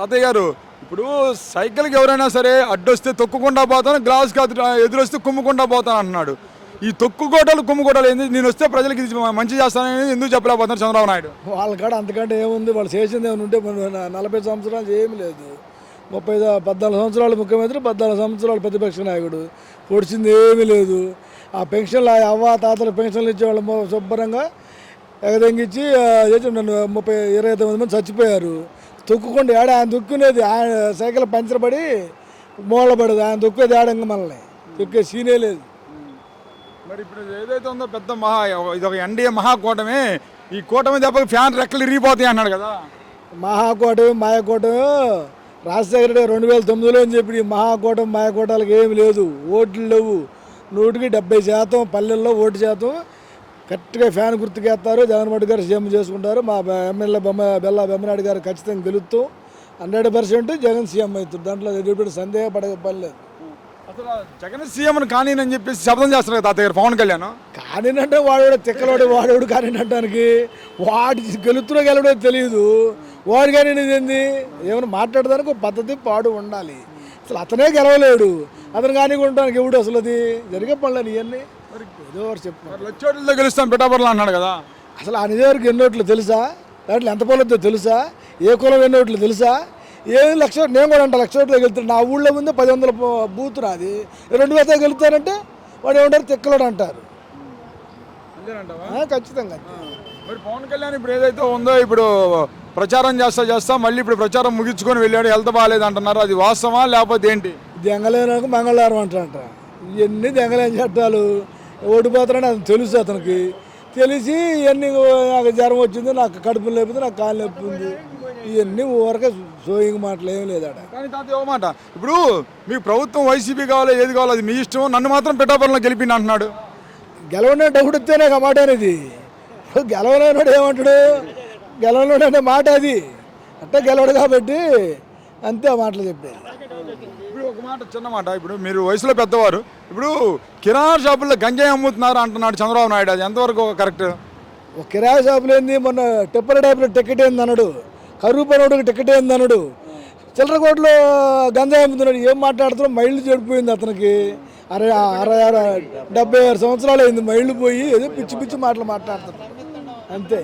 తాతయ్య గారు ఇప్పుడు సైకిల్కి ఎవరైనా సరే అడ్డొస్తే తొక్కుకుండా పోతాను గ్లాస్ కాదు ఎదురొస్తే కుమ్ముకుండా పోతాను అంటున్నాడు. ఈ తొక్కుకోటలు కుమ్ముకోటలు ఏంది? నేను వస్తే ప్రజలకు ఇది మంచి చేస్తానని ఎందుకు చెప్పలేకపోతున్నారు చంద్రబాబు నాయుడు? వాళ్ళ కాడ అంతకంటే ఏముంది? వాళ్ళు చేసింది ఏమైనా ఉంటే నలభై సంవత్సరాలు ఏమి లేదు. ముప్పై పద్నాలుగు సంవత్సరాలు ముఖ్యమంత్రి పద్నాలుగు సంవత్సరాలు ప్రతిపక్ష నాయకుడు. పొడిచింది ఏమీ లేదు. ఆ పెన్షన్లు ఆ అవ్వ తాతలు పెన్షన్లు ఇచ్చేవాళ్ళు శుభ్రంగా ఎగదెంగిచ్చి చేసి నన్ను ముప్పై ఇరవై తొమ్మిది మంది చచ్చిపోయారు. తొక్కుకుండా ఏడ ఆయన తొక్కునేది? ఆయన సైకిల్ పంచర్ పడి మూల పడదు. ఆయన తొక్కేది ఏడంగా మనల్ని? తొక్కే సీనే లేదు. మరి ఇప్పుడు ఏదైతే ఉందో పెద్ద మహా ఇది ఒక ఎన్డీఏ మహాకూటమి. ఈ కూటమి దెబ్బకి ఫ్యాన్ రెక్కలు ఇరిగిపోతాయి అన్నాడు కదా. మహాకూటమి మాయకూటమి రాజశేఖర రెడ్డి రెండు వేల తొమ్మిదిలో అని చెప్పి ఈ మహాకూటమి మాయకూటాలకు ఏమి లేదు. ఓట్లు లేవు. నూటికి డెబ్బై శాతం పల్లెల్లో ఓటు శాతం. కరెక్ట్గా ఫ్యాన్ గుర్తుకేస్తారు. జగన్మోహన్ రెడ్డి గారు సీఎం చేసుకుంటారు. మా ఎమ్మెల్యే బొమ్మ బెల్లా బెమ్మనాయుడు గారు ఖచ్చితంగా గెలుస్తూ హండ్రెడ్ పర్సెంట్ జగన్ సీఎం అవుతుంది దాంట్లో ఎటువంటి సందేహపడే పని లేదు అసలు జగన్ సీఎం కానీ అని చెప్పేసి శబ్దం చేస్తారు కదా తాతయ్య గారు పవన్ కళ్యాణ్? కానినంటే వాడు తిక్కలోడు వాడేవాడు కానినంటానికి వాడి గెలుతున్నా గెలవడో తెలియదు వాడు కానీ ఏంది? ఏమైనా మాట్లాడడానికి ఒక పద్ధతి పాడు ఉండాలి. అసలు అతనే గెలవలేడు. అతను కానీ ఉండడానికి ఎవడు అసలు అది? జరిగే పనులని ఇవన్నీ. ఏదో ఒకటి చెప్పు. మరి లచ్చోట్లతో గెలుస్తాం పిఠాపురంలో అన్నాడు కదా. అసలు ఆ నిజానికి ఎన్ని ఓట్లు తెలుసా? దాంట్లో ఎంత పొలద్దో తెలుసా? ఏ కులం ఎన్ని ఓట్లు తెలుసా? ఏ లక్ష నేను కూడా అంట లక్ష ఓట్లు గెలుతాను నా ఊళ్ళో ముందే పది వందల బూత్ నాది. రెండు వేలతో గెలుతానంటే వాడు ఏమంటారు? తిక్కలోడు అంటారు. ఖచ్చితంగా మరి పవన్ కళ్యాణ్ ఇప్పుడు ఏదైతే ఉందో ఇప్పుడు ప్రచారం చేస్తా చేస్తా మళ్ళీ ఇప్పుడు ప్రచారం ముగించుకొని వెళ్ళాడు హెల్త్ బాగాలేదు అంటున్నారు. అది వాస్తవా లేకపోతే ఏంటి? దెంగలేనకు మంగళవారం అంటారంట. ఇవన్నీ దెంగలేని చట్టాలు. ఓడిపోతారని అతను తెలుసు అతనికి. తెలిసి ఇవన్నీ నాకు జ్వరం వచ్చింది నాకు కడుపు లేకపోతే నాకు కాలు నొప్పి ఉంది. ఇవన్నీ ఊరకే సోయింగ్ మాటలు ఏం లేదాడ కానీ తాత ఓ మాట. ఇప్పుడు మీకు ప్రభుత్వం వైసీపీ కావాలో ఏది కావాలో అది మీ ఇష్టం నన్ను మాత్రం పిఠాపురంలో గెలిపిండి అంటున్నాడు. గెలవనే డౌట్ వస్తేనే ఆ మాట అనేది. ఇప్పుడు గెలవలేనాడు ఏమంటాడు? గెలవలేడు అనే మాట అది. అంటే గెలవడు కాబట్టి అంతే ఆ మాటలు చెప్పేది. ఇప్పుడు ఒక మాట చిన్న మాట ఇప్పుడు మీరు వయసులో పెద్దవారు ఇప్పుడు కిరాణా షాపుల్లో గంజాయి అమ్ముతున్నారు అంటున్నాడు చంద్రబాబు నాయుడు. అది ఎంతవరకు కరెక్ట్? ఒక కిరాయి షాపులు ఏంది? మొన్న టెప్పర్ టైప్లో టికెట్ ఏంది అన్నాడు. కరువు పనోడికి టికెట్ ఏంది అన్నాడు. చిల్లరకోటలో గంజాయి అమ్ముతున్నాడు. ఏం మాట్లాడుతున్నాడు మైళ్ళు చెడిపోయింది అతనికి. అరే అరవై అరవై డెబ్బై ఆరు సంవత్సరాలు అయింది. మైళ్ళు పోయి ఏదో పిచ్చి పిచ్చి మాటలు మాట్లాడుతున్నాడు. అంతే.